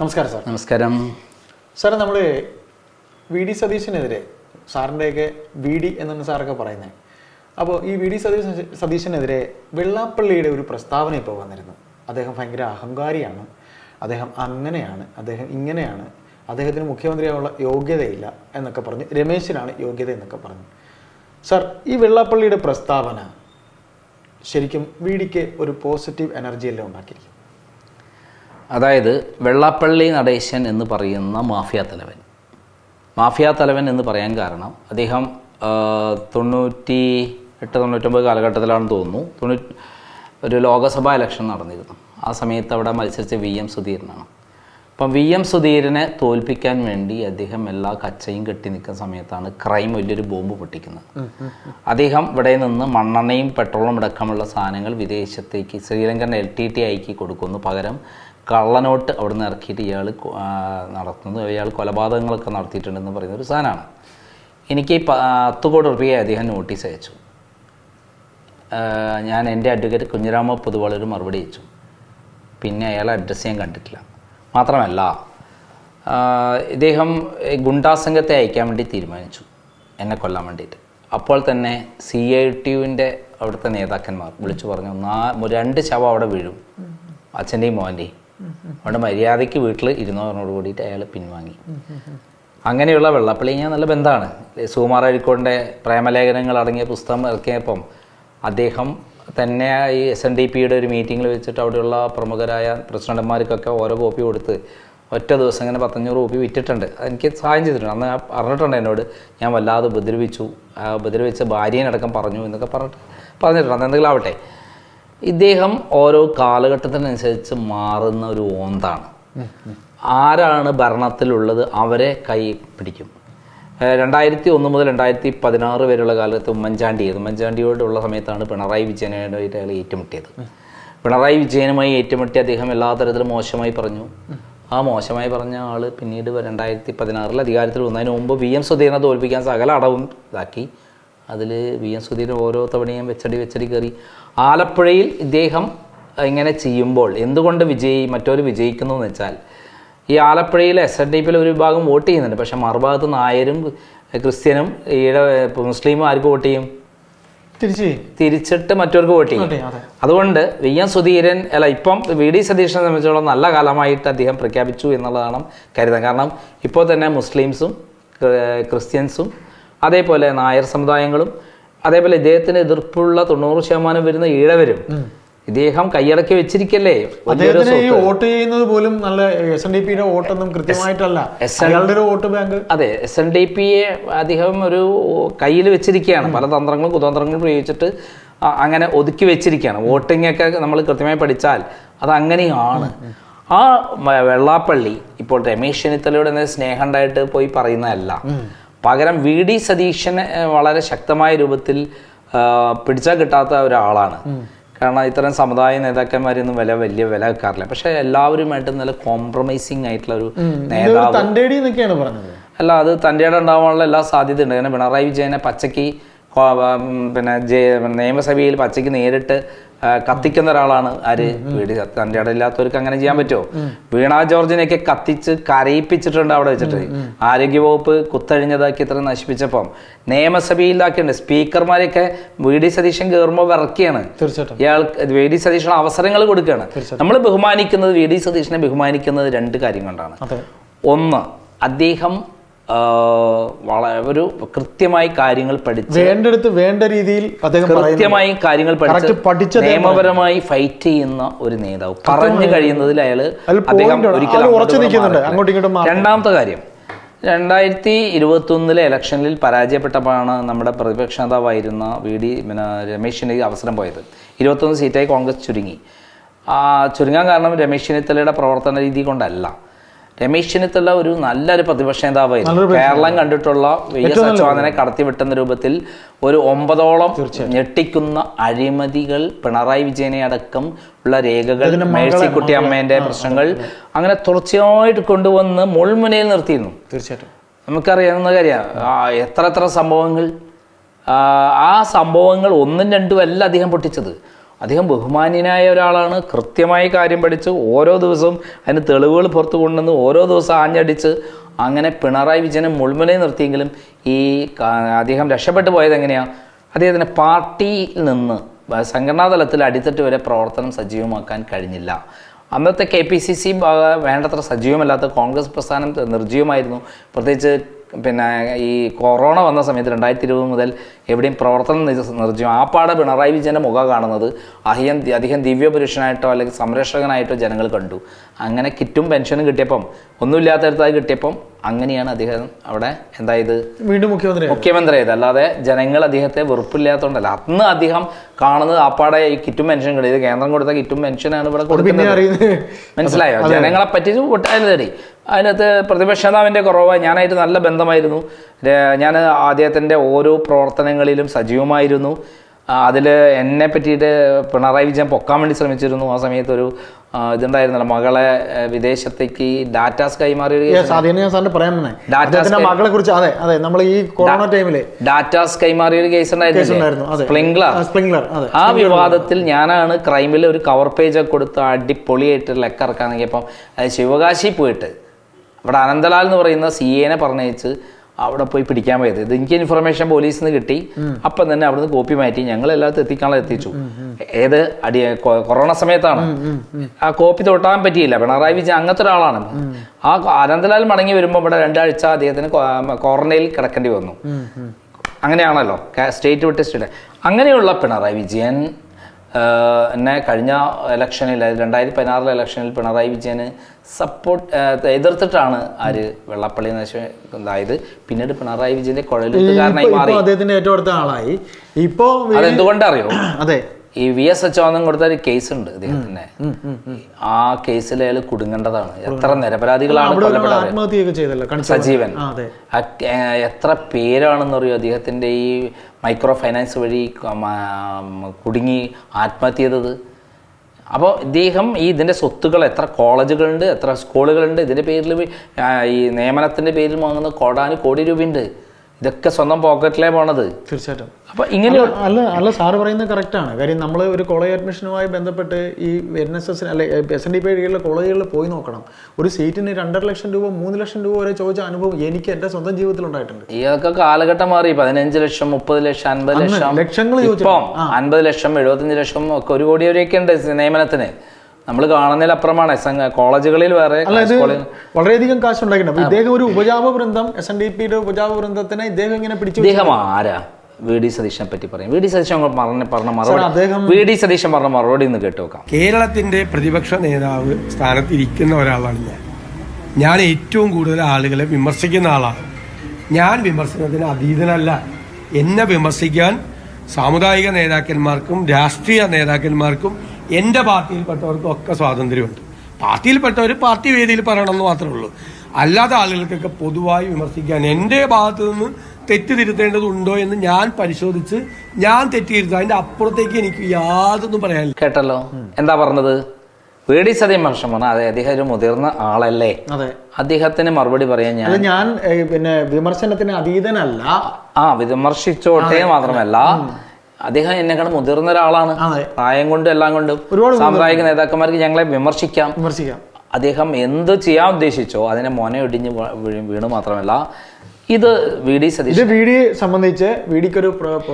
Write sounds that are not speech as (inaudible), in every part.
നമസ്കാരം സാർ. നമസ്കാരം. സാറേ നമ്മൾ വി ഡി സതീശനെതിരെ സാറിന്റെയൊക്കെ വി ഡി എന്നാണ് സാറൊക്കെ പറയുന്നത് അപ്പോൾ ഈ വി ഡി സതീശൻ സതീശനെതിരെ വെള്ളാപ്പള്ളിയുടെ ഒരു പ്രസ്താവന ഇപ്പോൾ വന്നിരുന്നു. അദ്ദേഹം ഭയങ്കര അഹങ്കാരിയാണ്. അദ്ദേഹം അങ്ങനെയാണ്. അദ്ദേഹം ഇങ്ങനെയാണ്. അദ്ദേഹത്തിന് മുഖ്യമന്ത്രിയാവുള്ള യോഗ്യതയില്ല എന്നൊക്കെ പറഞ്ഞ് രമേശിനാണ് യോഗ്യത എന്നൊക്കെ പറഞ്ഞു. സാർ ഈ വെള്ളാപ്പള്ളിയുടെ പ്രസ്താവന ശരിക്കും വി ഡിക്ക് ഒരു പോസിറ്റീവ് എനർജി എല്ലാം ഉണ്ടാക്കിയിരിക്കും അതായത് വെള്ളാപ്പള്ളി നടേശൻ എന്ന് പറയുന്ന മാഫിയ തലവൻ. മാഫിയ തലവൻ എന്ന് പറയാൻ കാരണം അദ്ദേഹം തൊണ്ണൂറ്റി എട്ട് തൊണ്ണൂറ്റൊമ്പത് കാലഘട്ടത്തിലാണെന്ന് തോന്നുന്നു. തൊണ്ണൂറ്റി ഒരു ലോകസഭാ ഇലക്ഷൻ നടന്നിരുന്നു. ആ സമയത്ത് അവിടെ മത്സരിച്ച വി എം സുധീരനാണ്. അപ്പം വി എം സുധീരനെ തോൽപ്പിക്കാൻ വേണ്ടി അദ്ദേഹം എല്ലാ കച്ചയും കെട്ടി നിൽക്കുന്ന സമയത്താണ് ക്രൈം വലിയൊരു ബോംബ് പൊട്ടിക്കുന്നത്. അദ്ദേഹം ഇവിടെ നിന്ന് മണ്ണെണ്ണയും പെട്രോളും അടക്കമുള്ള സാധനങ്ങൾ വിദേശത്തേക്ക് ശ്രീലങ്കൻ എൽ ടി ടി ഐക്ക് കൊടുക്കുന്നു. പകരം കള്ളനോട്ട് അവിടെ നിന്ന് ഇറക്കിയിട്ട് ഇയാൾ നടത്തുന്നു ഇയാൾ കൊലപാതകങ്ങളൊക്കെ നടത്തിയിട്ടുണ്ടെന്ന് പറയുന്ന ഒരു സാധനമാണ്. എനിക്ക് പത്ത് കോടി റുപ്യ അദ്ദേഹം നോട്ടീസ് അയച്ചു. ഞാൻ എന്റെ അഡ്വക്കേറ്റ് കുഞ്ഞിരാമ പൊതുവാളൊരു മറുപടി അയച്ചു. പിന്നെ അയാളെ അഡ്രസ്സ് ഞാൻ കണ്ടിട്ടില്ല. മാത്രമല്ല ഇദ്ദേഹം ഗുണ്ടാസംഘത്തെ ഗുണ്ടാ അയക്കാൻ വേണ്ടി തീരുമാനിച്ചു. എന്നെ കൊല്ലാൻ വേണ്ടിയിട്ട്. അപ്പോൾ തന്നെ സി ഐ ടി യുവിന്റെ അവിടുത്തെ നേതാക്കന്മാർ വിളിച്ചു പറഞ്ഞു നാ രണ്ട് ശവം അവിടെ വീഴും. അച്ഛന്റെയും മോന്റെയും. അവിടെ മര്യാദയ്ക്ക് വീട്ടിൽ ഇരുന്നവരോട് കൂടിയിട്ട് അയാൾ പിൻവാങ്ങി. അങ്ങനെയുള്ള വെള്ളപ്പള്ളി ഞാൻ നല്ല ബന്ധമാണ്. സുകുമാർ അഴിക്കോടിന്റെ പ്രേമലേഖനങ്ങൾ അടങ്ങിയ പുസ്തകം ഇറക്കിയപ്പം അദ്ദേഹം തന്നെ ഈ എസ് എൻ ഡി പിയുടെ ഒരു മീറ്റിങ്ങിൽ വെച്ചിട്ട് അവിടെയുള്ള പ്രമുഖരായ പ്രസിഡന്റുമാർക്കൊക്കെ ഓരോ കോപ്പി കൊടുത്ത് ഒറ്റ ദിവസം ഇങ്ങനെ പത്തഞ്ഞൂറ് കോപ്പി വിറ്റിട്ടുണ്ട്. എനിക്ക് സഹായം ചെയ്തിട്ടുണ്ട്. അന്ന് പറഞ്ഞിട്ടുണ്ട് എന്നോട് ഞാൻ വല്ലാതെ ഉപദ്രവിച്ചു. ഉപദ്രവിച്ച ഭാര്യനടക്കം പറഞ്ഞു എന്നൊക്കെ പറഞ്ഞിട്ട് പറഞ്ഞിട്ടുണ്ട്. അന്ന് എന്തെങ്കിലും ആവട്ടെ. ഇദ്ദേഹം ഓരോ കാലഘട്ടത്തിനനുസരിച്ച് മാറുന്ന ഒരു ഓന്താണ്. ആരാണ് ഭരണത്തിലുള്ളത് അവരെ കൈ പിടിക്കും. രണ്ടായിരത്തി ഒന്ന് മുതൽ രണ്ടായിരത്തി പതിനാറ് വരെയുള്ള കാലത്ത് ഉമ്മൻചാണ്ടി ഉമ്മൻചാണ്ടിയോടുള്ള സമയത്താണ് പിണറായി വിജയനായിട്ട് അയാൾ ഏറ്റുമുട്ടിയത്. പിണറായി വിജയനുമായി ഏറ്റുമുട്ടി അദ്ദേഹം എല്ലാ തരത്തിലും മോശമായി പറഞ്ഞു. ആ മോശമായി പറഞ്ഞ ആൾ പിന്നീട് രണ്ടായിരത്തി പതിനാറിൽ അധികാരത്തിൽ വന്നതിന് മുമ്പ് വി എം സുധീരനെ തോൽപ്പിക്കാൻ സകല അടവും ഇതാക്കി. അതിൽ വി എം സുധീരൻ ഓരോ തവണയും വെച്ചടി വെച്ചടി കയറി. ആലപ്പുഴയിൽ ഇദ്ദേഹം ഇങ്ങനെ ചെയ്യുമ്പോൾ എന്തുകൊണ്ട് വിജയി മറ്റൊരു വിജയിക്കുന്നു എന്ന് വെച്ചാൽ ഈ ആലപ്പുഴയിൽ എസ് എൻ ഡി പിയിൽ ഒരു വിഭാഗം വോട്ട് ചെയ്യുന്നുണ്ട്. പക്ഷേ മറുഭാഗത്ത് നായരും ക്രിസ്ത്യനും ഈടെ മുസ്ലിമും ആർക്ക് വോട്ട് ചെയ്യും? തിരിച്ച് തിരിച്ചിട്ട് മറ്റവർക്ക് വോട്ട് ചെയ്യും. അതെ അതെ. അതുകൊണ്ട് വി എം സുധീരൻ അല്ല ഇപ്പം വി ഡി സതീശനെ സംബന്ധിച്ചോളം നല്ല കാലമായിട്ട് അദ്ദേഹം പ്രഖ്യാപിച്ചു എന്നുള്ളതാണ് കരുതാൻ കാരണം ഇപ്പോൾ തന്നെ മുസ്ലിംസും ക്രി- ക്രിസ്ത്യൻസും അതേപോലെ നായർ സമുദായങ്ങളും അതേപോലെ ഇദ്ദേഹത്തിന് എതിർപ്പുള്ള തൊണ്ണൂറ് ശതമാനം വരുന്ന ഈഴവരും ഇദ്ദേഹം കൈയടക്കി വെച്ചിരിക്കല്ലേ? ഈ വോട്ട് ചെയ്യുന്നത് പോലും നല്ല എസ് എൻ ഡി പിയുടെ വോട്ടൊന്നും കൃത്യമായിട്ടല്ല. Vote bank. അതെ എസ് എൻ ഡി പിയെ അദ്ദേഹം ഒരു കയ്യിൽ വെച്ചിരിക്കുകയാണ്. പല തന്ത്രങ്ങളും കുതന്ത്രങ്ങളും പ്രയോഗിച്ചിട്ട് അങ്ങനെ ഒതുക്കി വെച്ചിരിക്കുകയാണ്. വോട്ടിംഗ് ഒക്കെ നമ്മൾ കൃത്യമായി പഠിച്ചാൽ അത് അങ്ങനെയാണ്. ആ വെള്ളാപ്പള്ളി ഇപ്പോൾ രമേശ് ചെന്നിത്തലയുടെ സ്നേഹം ഉണ്ടായിട്ട് പോയി പറയുന്നതല്ല. പകരം വി ഡി സതീശനെ വളരെ ശക്തമായ രൂപത്തിൽ പിടിച്ചാൽ കിട്ടാത്ത ഒരാളാണ്. കാരണം ഇത്തരം സമുദായ നേതാക്കന്മാരൊന്നും വില വലിയ വില വെക്കാറില്ല. പക്ഷെ എല്ലാവരുമായിട്ട് നല്ല കോംപ്രമൈസിങ് ആയിട്ടുള്ള ഒരു നേതാവ്. അല്ല അത് തന്റെ ഉണ്ടാവാനുള്ള എല്ലാ സാധ്യതയുണ്ട്. കാരണം പിണറായി വിജയനെ പച്ചയ്ക്ക് കൊ- ഉം, പിന്നെ ജയ നിയമസഭയിൽ പച്ചയ്ക്ക് നേരിട്ട് കത്തിക്കുന്ന ഒരാളാണ് ആര്? വീട് തന്റെ ഇടയില്ലാത്തവർക്ക് അങ്ങനെ ചെയ്യാൻ പറ്റുമോ? വീണ ജോർജിനെയൊക്കെ കത്തിച്ച് കരയിപ്പിച്ചിട്ടുണ്ട് അവിടെ വെച്ചിട്ട്. ആരോഗ്യവകുപ്പ് കുത്തഴിഞ്ഞതാക്കി ഇത്ര നശിപ്പിച്ചപ്പം. നിയമസഭയിലാക്കിയിട്ടുണ്ട് സ്പീക്കർമാരെയൊക്കെ വി ഡി സതീശൻ കയറുമ്പോൾ വിറക്കുകയാണ് ഇയാൾ വി ഡി സതീശന് അവസരങ്ങൾ കൊടുക്കുകയാണ്. നമ്മൾ ബഹുമാനിക്കുന്നത് വി ഡി സതീശനെ ബഹുമാനിക്കുന്നത് രണ്ട് കാര്യം കൊണ്ടാണ് ഒന്ന് അദ്ദേഹം വളരെ ഒരു കൃത്യമായി കാര്യങ്ങൾ പഠിച്ച് വേണ്ടടുത്ത് വേണ്ട രീതിയിൽ അദ്ദേഹം കൃത്യമായി കാര്യങ്ങൾ പഠിച്ച് പഠിച്ച നിയമപരമായി ഫൈറ്റ് ചെയ്യുന്ന ഒരു നേതാവ്. പറഞ്ഞു കഴിയുന്നതിൽ അയാൾ അദ്ദേഹം. ഒരിക്കലും രണ്ടാമത്തെ കാര്യം. രണ്ടായിരത്തി ഇരുപത്തി ഒന്നിലെ ഇലക്ഷനിൽ പരാജയപ്പെട്ടപ്പോഴാണ് നമ്മുടെ പ്രതിപക്ഷ നേതാവായിരുന്ന വി ഡി പിന്നെ രമേശിന് അവസരം പോയത്. ഇരുപത്തൊന്ന് സീറ്റായി കോൺഗ്രസ് ചുരുങ്ങി. ആ ചുരുങ്ങാൻ കാരണം രമേശ് ചെന്നിത്തലയുടെ പ്രവർത്തന രീതി കൊണ്ടല്ല. രമേശ് ചെന്നിത്തല ഒരു നല്ലൊരു പ്രതിപക്ഷ നേതാവായിരുന്നു. കേരളം കണ്ടിട്ടുള്ള വി എസ് അച്യുതാനന്ദനെ കടത്തിവിട്ടുന്ന രൂപത്തിൽ ഒരു ഒമ്പതോളം ഞെട്ടിക്കുന്ന അഴിമതികൾ പിണറായി വിജയനെ അടക്കം ഉള്ള രേഖകൾ മേഴ്സിക്കുട്ടി അമ്മേന്റെ പ്രശ്നങ്ങൾ അങ്ങനെ തുടർച്ചയായിട്ട് കൊണ്ടുവന്ന് മുൾമുനയിൽ നിർത്തിയിരുന്നു. തീർച്ചയായിട്ടും. നമുക്കറിയാവുന്ന കാര്യം എത്ര എത്ര സംഭവങ്ങൾ ആ, ആ സംഭവങ്ങൾ ഒന്നും രണ്ടും അല്ല അദ്ദേഹം പൊട്ടിച്ചത്. അദ്ദേഹം ബഹുമാന്യനായ ഒരാളാണ്. കൃത്യമായി കാര്യം പഠിച്ച് ഓരോ ദിവസവും അതിന് തെളിവുകൾ പുറത്തു കൊണ്ടുവന്ന് ഓരോ ദിവസം ആഞ്ഞടിച്ച് അങ്ങനെ പിണറായി വിജയനെ മുൾമുനയിൽ നിർത്തിയെങ്കിലും ഈ അദ്ദേഹം രക്ഷപ്പെട്ടു പോയത് എങ്ങനെയാണ് അദ്ദേഹത്തിന് പാർട്ടിയിൽ നിന്ന് സംഘടനാ തലത്തിൽ അടിത്തട്ട് വരെ പ്രവർത്തനം സജീവമാക്കാൻ കഴിഞ്ഞില്ല. അന്നത്തെ കെ പി സി സി വേണ്ടത്ര സജീവമല്ലാത്ത കോൺഗ്രസ് പ്രസ്ഥാനം നിർജീവമായിരുന്നു. പ്രത്യേകിച്ച് പിന്നെ ഈ കൊറോണ വന്ന സമയത്ത് രണ്ടായിരത്തി ഇരുപത് മുതൽ എവിടെയും പ്രവർത്തനം നിർ- നിർജീവം. ആ പാടെ പിണറായി വിജയന്റെ മുഖം കാണുന്നത് അധികം അധികം ദിവ്യപുരുഷനായിട്ടോ അല്ലെങ്കിൽ സംരക്ഷകനായിട്ടോ ജനങ്ങൾ കണ്ടു. അങ്ങനെ കിറ്റും പെൻഷനും കിട്ടിയപ്പം ഒന്നുമില്ലാത്തടത്തായി കിട്ടിയപ്പം അങ്ങനെയാണ് അദ്ദേഹം അവിടെ എന്തായത്? വീണ്ടും മുഖ്യമന്ത്രി മുഖ്യമന്ത്രിയായത്. അല്ലാതെ ജനങ്ങൾ അദ്ദേഹത്തെ വെറുപ്പില്ലാത്തതുകൊണ്ടല്ല അന്ന് അദ്ദേഹം കാണുന്നത് ആപ്പാടെ ഈ കിറ്റും പെൻഷൻ കിട്ടിയത് കേന്ദ്രം കൊടുത്ത കിറ്റും പെൻഷനാണ് ഇവിടെ കൊടുക്കുന്നത്. മനസ്സിലായോ? ജനങ്ങളെ പറ്റിച്ച് പൊട്ടാനതടി അതിനകത്ത് പ്രതിപക്ഷ നേതാവിന്റെ കുറവ് ഞാനായിട്ട് നല്ല ബന്ധമായിരുന്നു. ഞാൻ അദ്ദേഹത്തിന്റെ ഓരോ പ്രവർത്തനങ്ങളിലും സജീവമായിരുന്നു. അതിൽ എന്നെ പറ്റിയിട്ട് പിണറായി വിജയൻ പൊക്കാൻ വേണ്ടി ശ്രമിച്ചിരുന്നു. ആ സമയത്തൊരു ഇതുണ്ടായിരുന്നല്ലോ. മകളെ വിദേശത്തേക്ക് ഡാറ്റാസ് കൈമാറിയ മകളെ കുറിച്ച് അതെ അതെ നമ്മൾ ഈ കൊറോണ ടൈമിൽ ഡാറ്റാസ് കൈമാറിയ ഒരു കേസ് ഉണ്ടായിരുന്നു സ്പ്ലിംഗ്ലർ സ്പ്രിംഗ്ലർ ആ വിവാദത്തിൽ ഞാനാണ് ക്രൈമിൽ ഒരു കവർ പേജ് ഒക്കെ കൊടുത്ത് അടിപൊളിയായിട്ട് ലെക്കറക്കാണെങ്കിൽ അപ്പം ശിവകാശി പോയിട്ട് അവിടെ അനന്തലാൽ എന്ന് പറയുന്ന സി എനെ പറഞ്ഞയച്ച് അവിടെ പോയി പിടിക്കാൻ പോയത്. ഇത് എനിക്ക് ഇൻഫർമേഷൻ പോലീസിൽ നിന്ന് കിട്ടി. അപ്പം തന്നെ അവിടുന്ന് കോപ്പി മാറ്റി. ഞങ്ങൾ എല്ലാത്തും എത്തിക്കാനുള്ള എത്തിച്ചു. ഏത് അടി കൊറോണ സമയത്താണ്. ആ കോപ്പി തൊട്ടാൻ പറ്റിയില്ല. പിണറായി വിജയൻ അങ്ങനത്തെ ഒരാളാണ്. ആ അനന്തലാൽ മടങ്ങി വരുമ്പോൾ ഇവിടെ രണ്ടാഴ്ച അദ്ദേഹത്തിന് ക്വാറന്റൈനിൽ കിടക്കേണ്ടി വന്നു. അങ്ങനെയാണല്ലോ. സ്റ്റേറ്റ് വിട്ട് സ്റ്റേറ്റ് അങ്ങനെയുള്ള പിണറായി വിജയൻ എന്നെ കഴിഞ്ഞ ഇലക്ഷനിൽ രണ്ടായിരത്തി പതിനാറിലെ ഇലക്ഷനിൽ പിണറായി വിജയന് സപ്പോർട്ട് എതിർത്തിട്ടാണ് ആര് വെള്ളപ്പള്ളി അതായത് പിന്നീട് പിണറായി വിജയന്റെ ഇപ്പൊ മാറി. അദ്ദേഹത്തിന്റെ ഏറ്റവും അടുത്ത ആളായി. ഇപ്പോ അതെന്തുകൊണ്ടറിയോ (clears throat) അതെ. ഈ വി എസ് അച്യുതാനന്ദൻ കൊടുത്ത ഒരു കേസ് ഉണ്ട് അദ്ദേഹത്തിന്റെ ആ കേസിൽ അയാൾ കുടുങ്ങേണ്ടതാണ്. എത്ര നിരപരാധികളാണ് സജീവൻ. എത്ര പേരാണെന്നറിയോ അദ്ദേഹത്തിന്റെ ഈ മൈക്രോ ഫൈനാൻസ് വഴി കുടുങ്ങി ആത്മഹത്യ ചെയ്തത്? അപ്പോൾ ഇദ്ദേഹം ഈ ഇതിന്റെ സ്വത്തുകൾ എത്ര കോളേജുകളുണ്ട് എത്ര സ്കൂളുകളുണ്ട് ഇതിന്റെ പേരിൽ ഈ നിയമനത്തിന്റെ പേരിൽ വാങ്ങുന്ന കോടാനു കോടി രൂപയുണ്ട്. ഇതൊക്കെ സ്വന്തം പോക്കറ്റിലേ പോണത്. തീർച്ചയായിട്ടും. അപ്പൊ ഇങ്ങനെ അല്ല- അല്ല സാറ് പറയുന്നത് കറക്റ്റാണ്. കാര്യം നമ്മൾ ഒരു കോളേജ് അഡ്മിഷനുമായി ബന്ധപ്പെട്ട് ഈ എൻ എസ് എസ് അല്ലെ എസ് എൻ ഡി പി കീഴിലെ കോളേജുകളിൽ പോയി നോക്കണം. ഒരു സീറ്റിന് രണ്ടര ലക്ഷം രൂപ മൂന്ന് ലക്ഷം രൂപ വരെ ചോദിച്ച അനുഭവം എനിക്ക് എന്റെ സ്വന്തം ജീവിതത്തിൽ ഉണ്ടായിട്ടുണ്ട് ഇതൊക്കെ കാലഘട്ടം മാറി. പതിനഞ്ച് ലക്ഷം മുപ്പത് ലക്ഷം അൻപത് ലക്ഷം. ലക്ഷങ്ങൾ ചോദിച്ചു അൻപത് ലക്ഷം എഴുപത്തഞ്ച് ലക്ഷം ഒക്കെ ഒരു കോടി വരെയൊക്കെ ഉണ്ട് നിയമനത്തിന് നമ്മൾ കാണുന്നതിലപ്പുറമാണ്. എൻ കോളേജുകളിൽ വേറെ വളരെയധികം കാശ് ഉണ്ടാക്കിയിട്ടുണ്ട് ഇദ്ദേഹം ഒരു ഉപജാപ വൃന്ദം എസ് എൻ ഡി പിയുടെ ഉപജാപ വൃന്ദത്തിനെ ഇദ്ദേഹം ഇങ്ങനെ പിടിച്ചു ഇദ്ദേഹം ആരാ? വി ഡി സതീശനെ പറ്റി പറയും. വി ഡി സതീശൻ പറഞ്ഞ പറഞ്ഞ മറുപടി അദ്ദേഹം വി ഡി സതീശൻ പറഞ്ഞ മറുപടി ഒന്ന് കേട്ടു നോക്കാം. കേരളത്തിന്റെ പ്രതിപക്ഷ നേതാവ് സ്ഥാനത്ത് ഇരിക്കുന്ന ഒരാളാണ് ഞാൻ. ഞാൻ ഏറ്റവും കൂടുതൽ ആളുകളെ വിമർശിക്കുന്ന ആളാണ്. ഞാൻ വിമർശനത്തിന് അതീതനല്ല. എന്നെ വിമർശിക്കാൻ സാമുദായിക നേതാക്കന്മാർക്കും രാഷ്ട്രീയ നേതാക്കന്മാർക്കും എന്റെ പാർട്ടിയിൽപ്പെട്ടവർക്കും ഒക്കെ സ്വാതന്ത്ര്യമുണ്ട്. പാർട്ടിയിൽപ്പെട്ടവർ പാർട്ടി വേദിയിൽ പറയണമെന്ന് മാത്രമേ ഉള്ളൂ. അല്ലാത്ത ആളുകൾക്കൊക്കെ പൊതുവായി വിമർശിക്കാൻ എന്റെ ഭാഗത്തു നിന്ന് തെറ്റ് തിരുത്തേണ്ടതുണ്ടോ എന്ന് ഞാൻ പരിശോധിച്ച് ഞാൻ തെറ്റ് തിരുത്താം. അതിന്റെ അപ്പുറത്തേക്ക് എനിക്ക് യാതൊന്നും പറയാനില്ല. കേട്ടല്ലോ? എന്താ പറഞ്ഞത്? വി ഡി മനുഷ്യൻ പറഞ്ഞ അതെ അദ്ദേഹം ഒരു മുതിർന്ന ആളല്ലേ? അതെ. അദ്ദേഹത്തിന് മറുപടി പറയാൻ ഞാൻ ഞാൻ പിന്നെ വിമർശനത്തിന് അതീതനല്ല. ആ വിമർശിച്ചോട്ടെ മാത്രമല്ല അദ്ദേഹം എന്നെക്കാൾ മുതിർന്ന ഒരാളാണ്. പ്രായം കൊണ്ടും എല്ലാം കൊണ്ടും ഒരുപാട് സാമുദായിക നേതാക്കന്മാർക്ക് ഞങ്ങളെ വിമർശിക്കാം. വിമർശിക്കാം. അദ്ദേഹം എന്ത് ചെയ്യാൻ ഉദ്ദേശിച്ചോ അതിനെ മോനെ ഇടിഞ്ഞ് വീണു വീണ് മാത്രമല്ല ഇത് വി ഡി സതീഷ് ഇത് വി ഡി സംബന്ധിച്ച് വി ഡിക്ക് ഒരു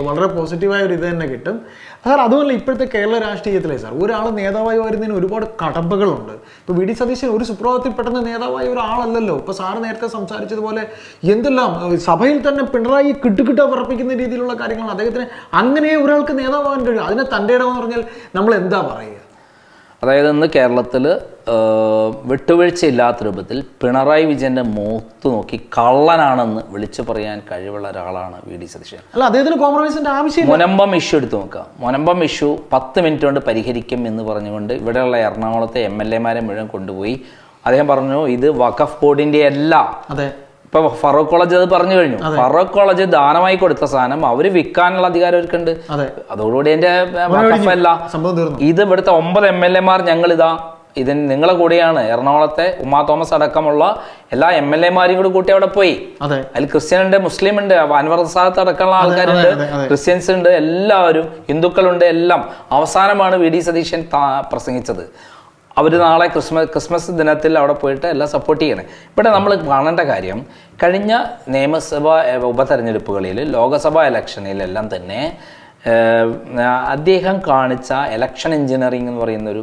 വളരെ പോസിറ്റീവായ ഒരു ഇത് തന്നെ കിട്ടും. സാർ അതുമല്ല ഇപ്പോഴത്തെ കേരള രാഷ്ട്രീയത്തിലെ സാർ ഒരാൾ നേതാവായി വരുന്നതിന് ഒരുപാട് കടമ്പകളുണ്ട്. ഇപ്പോൾ വി ഡി സതീശൻ ഒരു സുപ്രഭാതത്തിൽ പെട്ടെന്ന് നേതാവായ ഒരാളല്ലല്ലോ. ഇപ്പോൾ സാറ് നേരത്തെ സംസാരിച്ചതുപോലെ എന്തെല്ലാം സഭയിൽ തന്നെ പിണറായി കിട്ടുകിട്ട പറപ്പിക്കുന്ന രീതിയിലുള്ള കാര്യങ്ങളാണ് അദ്ദേഹത്തിന് അങ്ങനെ ഒരാൾക്ക് നേതാവാൻ കഴിയും. അതിനെ തന്റെ ഇടമെന്ന് പറഞ്ഞാൽ നമ്മൾ എന്താ പറയുക? അതായത് ഇന്ന് കേരളത്തിൽ വിട്ടുവീഴ്ചയില്ലാത്ത രൂപത്തിൽ പിണറായി വിജയന്റെ മുഖത്ത് നോക്കി കള്ളനാണെന്ന് വിളിച്ചു പറയാൻ കഴിവുള്ള ഒരാളാണ് വി ഡി സതീശൻ. അല്ല അദ്ദേഹത്തിന് കോംപ്രമൈസിന്റെ ആവശ്യം മുനമ്പം ഇഷ്യൂ എടുത്ത് നോക്കുക. മുനമ്പം ഇഷ്യൂ പത്ത് മിനിറ്റ് കൊണ്ട് പരിഹരിക്കും എന്ന് പറഞ്ഞുകൊണ്ട് ഇവിടെയുള്ള എറണാകുളത്തെ എം എൽ എമാരെ മുഴുവൻ കൊണ്ടുപോയി. അദ്ദേഹം പറഞ്ഞു ഇത് വഖഫ് ബോർഡിന്റെ അല്ല. അതെ. ഇപ്പൊ ഫറൂഖ് കോളേജ് അത് പറഞ്ഞു കഴിഞ്ഞു. ഫറൂഖ് കോളേജ് ദാനമായി കൊടുത്ത സാധനം അവർ വിൽക്കാനുള്ള അധികാരം അവർക്കുണ്ട്. അതെ. അതോടുകൂടി എന്റെ അല്ല ഇത് ഇവിടുത്തെ ഒമ്പത് എം എൽ എമാർ ഞങ്ങൾ ഇതാ ഇതിന് നിങ്ങളെ കൂടെയാണ് എറണാകുളത്തെ ഉമ്മ തോമസ് അടക്കമുള്ള എല്ലാ എം എൽ എമാരും കൂടി കൂട്ടി അവിടെ പോയി. അതെ. അതിൽ ക്രിസ്ത്യൻ ഉണ്ട് മുസ്ലിം ഉണ്ട് അൻവർ സാദത്ത് അടക്കമുള്ള ആൾക്കാരുണ്ട്. ക്രിസ്ത്യൻസ് ഉണ്ട് എല്ലാവരും ഹിന്ദുക്കളുണ്ട് എല്ലാം. അവസാനമാണ് വി ഡി സതീശൻ പ്രസംഗിച്ചത്. അവർ നാളെ ക്രിസ്മസ് ക്രിസ്മസ് ദിനത്തിൽ അവിടെ പോയിട്ട് എല്ലാം സപ്പോർട്ട് ചെയ്യണേ. ഇവിടെ നമ്മൾ കാണേണ്ട കാര്യം കഴിഞ്ഞ നിയമസഭാ ഉപതെരഞ്ഞെടുപ്പുകളിൽ ലോകസഭാ ഇലക്ഷനിലെല്ലാം തന്നെ അദ്ദേഹം കാണിച്ച ഇലക്ഷൻ എഞ്ചിനീയറിംഗ് എന്ന് പറയുന്ന ഒരു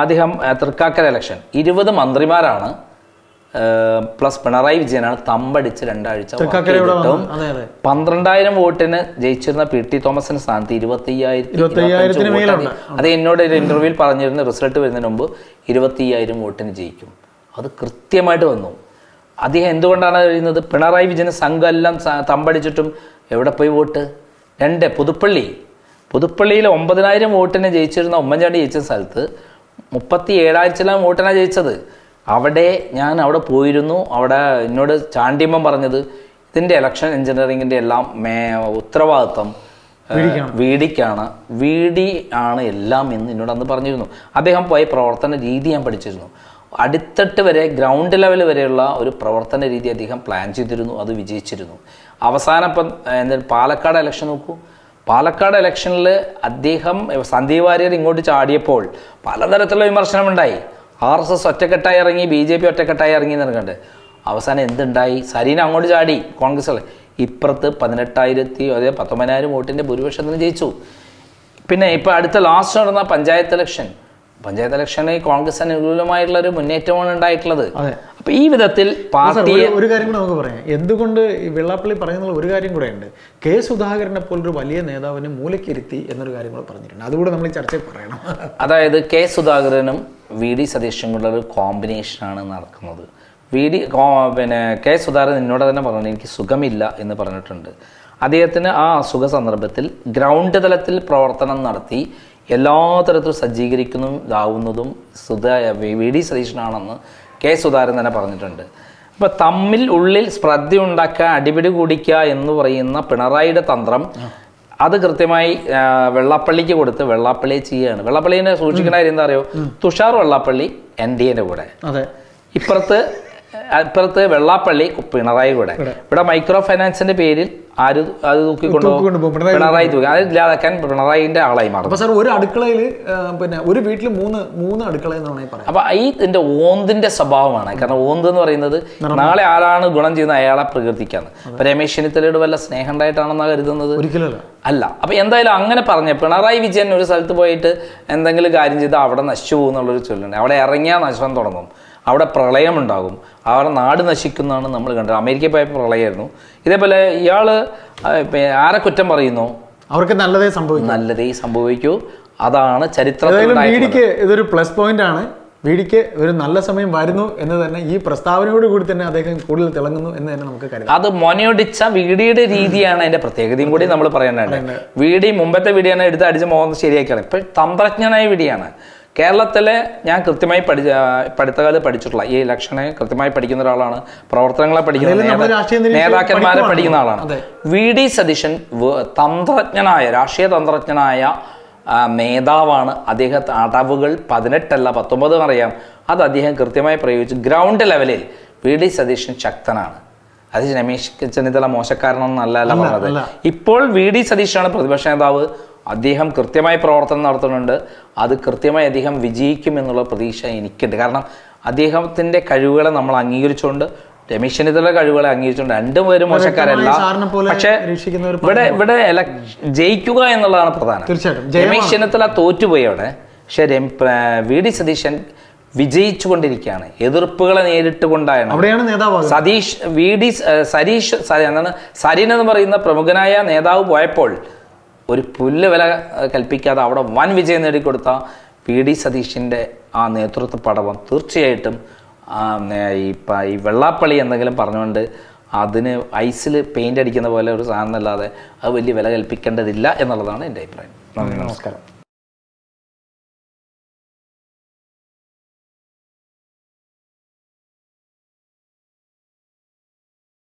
അദ്ദേഹം തൃക്കാക്കര ഇലക്ഷൻ ഇരുപത് മന്ത്രിമാരാണ്. പ്ലസ് പിണറായി വിജയനാണ് തമ്പടിച്ച് രണ്ടാഴ്ച പന്ത്രണ്ടായിരം വോട്ടിന് ജയിച്ചിരുന്ന പി. ടി. തോമസിന്റെ സ്ഥാനത്ത് ഇരുപത്തി. അത് എന്നോട് ഒരു ഇന്റർവ്യൂവിൽ പറഞ്ഞിരുന്ന റിസൾട്ട് വരുന്നതിന് മുമ്പ് ഇരുപത്തി അയ്യായിരം വോട്ടിന് ജയിക്കും. അത് കൃത്യമായിട്ട് വന്നു. അദ്ദേഹം എന്തുകൊണ്ടാണ് കഴിയുന്നത് പിണറായി വിജയൻ സംഘം എല്ലാം തമ്പടിച്ചിട്ടും എവിടെ പോയി വോട്ട്? രണ്ട് പുതുപ്പള്ളി. പുതുപ്പള്ളിയിൽ ഒമ്പതിനായിരം വോട്ടിനെ ജയിച്ചിരുന്ന ഉമ്മൻചാണ്ടി ജയിച്ച സ്ഥലത്ത് മുപ്പത്തി ഏഴായിരത്തിലാണ് വോട്ടിനാണ് ജയിച്ചത്. അവിടെ ഞാൻ അവിടെ പോയിരുന്നു. അവിടെ എന്നോട് ചാണ്ടിയമ്മൻ പറഞ്ഞത് ഇതിന്റെ ഇലക്ഷൻ എഞ്ചിനീയറിങ്ങിന്റെ എല്ലാം മേ ഉത്തരവാദിത്വം വീടിക്കാണ്. വീഡി ആണ് എല്ലാം എന്ന് എന്നോട് അന്ന് പറഞ്ഞിരുന്നു. അദ്ദേഹം പോയ പ്രവർത്തന രീതി ഞാൻ പഠിച്ചിരുന്നു. അടിത്തട്ട് വരെ ഗ്രൗണ്ട് ലെവൽ വരെയുള്ള ഒരു പ്രവർത്തന രീതി അദ്ദേഹം പ്ലാൻ ചെയ്തിരുന്നു അത് വിജയിച്ചിരുന്നു. അവസാനം ഇപ്പം പാലക്കാട് ഇലക്ഷൻ നോക്കൂ. പാലക്കാട് ഇലക്ഷനിൽ അദ്ദേഹം സന്ദീപ് വാര്യർ ഇങ്ങോട്ട് ചാടിയപ്പോൾ പലതരത്തിലുള്ള വിമർശനമുണ്ടായി. ആർ എസ് എസ് ഒറ്റക്കെട്ടായി ഇറങ്ങി ബി ജെ പി ഒറ്റക്കെട്ടായി ഇറങ്ങി എന്നിറങ്ങണ്ട് അവസാനം എന്തുണ്ടായി? സരീന അങ്ങോട്ട് ചാടി കോൺഗ്രസ് ഇപ്പുറത്ത് പതിനെട്ടായിരത്തി അതെ പത്തൊമ്പതിനായിരം വോട്ടിന്റെ ഭൂരിപക്ഷത്തിന് ജയിച്ചു. പിന്നെ ഇപ്പോൾ അടുത്ത ലാസ്റ്റ് നടന്ന പഞ്ചായത്ത് ഇലക്ഷൻ പഞ്ചായത്ത് ഇലക്ഷനിൽ കോൺഗ്രസ് അനുകൂലമായിട്ടുള്ള ഒരു മുന്നേറ്റമാണ് ഉണ്ടായിട്ടുള്ളത്. അപ്പൊ ഈ വിധത്തിൽ പാർട്ടിയെ ഒരു- കാര്യം കൂടെ നമുക്ക് പറയാം. എന്തുകൊണ്ട് ഈ വെള്ളാപ്പള്ളി പറയുന്ന ഒരു കാര്യം കൂടെ ഉണ്ട്. കെ സുധാകരനെ പോലൊരു വലിയ നേതാവിനെ മൂലക്കിരുത്തി എന്നൊരു കാര്യം കൂടെ പറഞ്ഞിട്ടുണ്ട്. അതുകൂടെ നമ്മൾ ഈ ചർച്ചയിൽ പറയണം. അതായത് കെ സുധാകരനും വി ഡി സതീശനും കൂടെ ഒരു കോമ്പിനേഷനാണ് നടക്കുന്നത്. വി ഡി പിന്നെ കെ സുധാകരൻ എന്നോട് തന്നെ പറഞ്ഞു എനിക്ക് സുഖമില്ല എന്ന് പറഞ്ഞിട്ടുണ്ട്. അദ്ദേഹത്തിന് ആ അസുഖ സന്ദർഭത്തിൽ ഗ്രൗണ്ട് തലത്തിൽ പ്രവർത്തനം നടത്തി എല്ലാ തരത്തിലും സജ്ജീകരിക്കുന്നതും ഇതാവുന്നതും സുധാ വി ഡി സതീശനാണെന്ന് കെ സുധാകരൻ തന്നെ പറഞ്ഞിട്ടുണ്ട്. അപ്പോൾ തമ്മിൽ ഉള്ളിൽ ശ്രദ്ധ ഉണ്ടാക്കുക അടിപിടി കൂടിക്കുക എന്ന് പറയുന്ന പിണറായിയുടെ തന്ത്രം അത് കൃത്യമായി വെള്ളപ്പള്ളിക്ക് കൊടുത്ത് വെള്ളാപ്പള്ളിയെ ചെയ്യുകയാണ്. വെള്ളാപ്പള്ളിനെ സൂക്ഷിക്കുന്ന കാര്യം എന്താ അറിയോ? തുഷാർ വെള്ളാപ്പള്ളി എൻ ഡി എന്റെ കൂടെ. ഇപ്പുറത്ത് ഇപ്പുറത്ത് വെള്ളാപ്പള്ളി പിണറായി കൂടെ. ഇവിടെ. മൈക്രോ ഫൈനാൻസിന്റെ പേരിൽ ആര് അത് തൂക്കിക്കൊണ്ടു. പിണറായി തൂക്കി. അത് ഇല്ലാതാക്കാൻ പിണറായിന്റെ ആളായി മാറും. അപ്പൊ സാർ ഒരു അടുക്കളയിൽ പിന്നെ ഒരു വീട്ടിൽ മൂന്ന് മൂന്ന് അടുക്കള എന്ന് വേണമെങ്കിൽ പറയാം അപ്പൊ ഈ ഇതിന്റെ ഓന്തിന്റെ സ്വഭാവമാണ്. കാരണം ഓന്ത് എന്ന് പറയുന്നത് നാളെ ആരാണ് ഗുണം ചെയ്യുന്നത് അയാളെ പ്രകീർത്തിക്കാന്ന് അപ്പൊ രമേശ് ചെന്നിത്തലയോട് വല്ല സ്നേഹം ഉണ്ടായിട്ടാണെന്നാ കരുതുന്നത്? ഒരിക്കലല്ല അല്ല. അപ്പൊ എന്തായാലും അങ്ങനെ പറഞ്ഞ പിണറായി വിജയൻ ഒരു സ്ഥലത്ത് പോയിട്ട് എന്തെങ്കിലും കാര്യം ചെയ്താൽ അവിടെ നശിച്ചു പോകുന്നുള്ളൊരു ചൊല്ലുണ്ട്. അവിടെ ഇറങ്ങിയാൽ നശം തുടങ്ങും. അവിടെ പ്രളയമുണ്ടാകും. അവിടെ നാട് നശിക്കുന്നതാണ് നമ്മൾ കണ്ടത്. അമേരിക്കയിൽ പോയപ്പോൾ പ്രളയമായിരുന്നു. ഇതേപോലെ ഇയാൾ ആരെ കുറ്റം പറയുന്നു? അവർക്ക് നല്ലതേ സംഭവിക്കും. നല്ലതേ സംഭവിക്കൂ. അതാണ് ചരിത്രം ഇതൊരു പ്ലസ് പോയിന്റ് ആണ്. വീടിക്ക് ഒരു നല്ല സമയം വരുന്നു എന്ന് തന്നെ ഈ പ്രസ്താവനയോട് കൂടി തന്നെ അദ്ദേഹം കൂടുതൽ തിളങ്ങുന്നു എന്ന് തന്നെ നമുക്ക് കരുതാം. അത് മൊനയൊടിച്ച വീടിയുടെ രീതിയാണ് അതിന്റെ പ്രത്യേകതയും കൂടി നമ്മൾ പറയാനായിട്ട് വീടി മുമ്പത്തെ വീടിയാണ് എടുത്ത് അടിച്ച് മോഹൻ ശരിയാക്കിയാണ് ഇപ്പൊ തന്ത്രജ്ഞനായ വീടിയാണ് കേരളത്തിലെ ഞാൻ കൃത്യമായി പഠിച്ച പഠിത്തകാലത്ത് പഠിച്ചിട്ടുള്ള ഈ ഇലക്ഷനെ കൃത്യമായി പഠിക്കുന്ന ഒരാളാണ് പ്രവർത്തനങ്ങളെ പഠിക്കുന്ന നേതാക്കന്മാരെ പഠിക്കുന്ന ആളാണ്. വി ഡി സതീശൻ തന്ത്രജ്ഞനായ രാഷ്ട്രീയ തന്ത്രജ്ഞനായ നേതാവാണ് അദ്ദേഹത്തെ അടവുകൾ പതിനെട്ടല്ല പത്തൊമ്പത് അറിയാം അത് അദ്ദേഹം കൃത്യമായി പ്രയോഗിച്ച് ഗ്രൗണ്ട് ലെവലിൽ വി ഡി സതീശൻ ശക്തനാണ്. അത് രമേശ് ചെന്നിത്തല മോശക്കാരനെന്നല്ല പറഞ്ഞത്. ഇപ്പോൾ വി ഡി സതീഷാണ് പ്രതിപക്ഷ നേതാവ്. അദ്ദേഹം കൃത്യമായി പ്രവർത്തനം നടത്തുന്നുണ്ട്. അത് കൃത്യമായി അദ്ദേഹം വിജയിക്കും എന്നുള്ള പ്രതീക്ഷ എനിക്കുണ്ട്. കാരണം അദ്ദേഹത്തിന്റെ കഴിവുകളെ നമ്മൾ അംഗീകരിച്ചുകൊണ്ട് രമേശ് ചെന്നിത്തല കഴിവുകളെ അംഗീകരിച്ചുകൊണ്ട് രണ്ടുപേരും മോശക്കാരല്ല. പക്ഷേ ഇവിടെ ഇവിടെ ജയിക്കുക എന്നുള്ളതാണ് പ്രധാനം. തീർച്ചയായിട്ടും. രമേശ് ചെന്നിത്തല തോറ്റുപോയി അവിടെ. പക്ഷെ വി ഡി സതീശൻ വിജയിച്ചുകൊണ്ടിരിക്കുകയാണ്. എതിർപ്പുകളെ നേരിട്ട് കൊണ്ടായാണ് അവിടെയാണ് നേതാവ് സതീഷ് വി ഡി സരീഷ് എന്താണ് സരീൻ എന്ന് പറയുന്ന പ്രമുഖനായ നേതാവ് പോയപ്പോൾ ഒരു പുല്ല് വില കൽപ്പിക്കാതെ അവിടെ വൻ വിജയം നേടിക്കൊടുത്ത പി ഡി സതീഷിന്റെ ആ നേതൃത്വ പടവം തീർച്ചയായിട്ടും ഈ ഈ വെള്ളാപ്പള്ളി എന്തെങ്കിലും പറഞ്ഞുകൊണ്ട് അതിന് ഐസിൽ പെയിന്റ് അടിക്കുന്ന പോലെ ഒരു സാധനം അല്ലാതെ അത് വലിയ വില കൽപ്പിക്കേണ്ടതില്ല എന്നുള്ളതാണ് എന്റെ അഭിപ്രായം. നന്ദി നമസ്കാരം.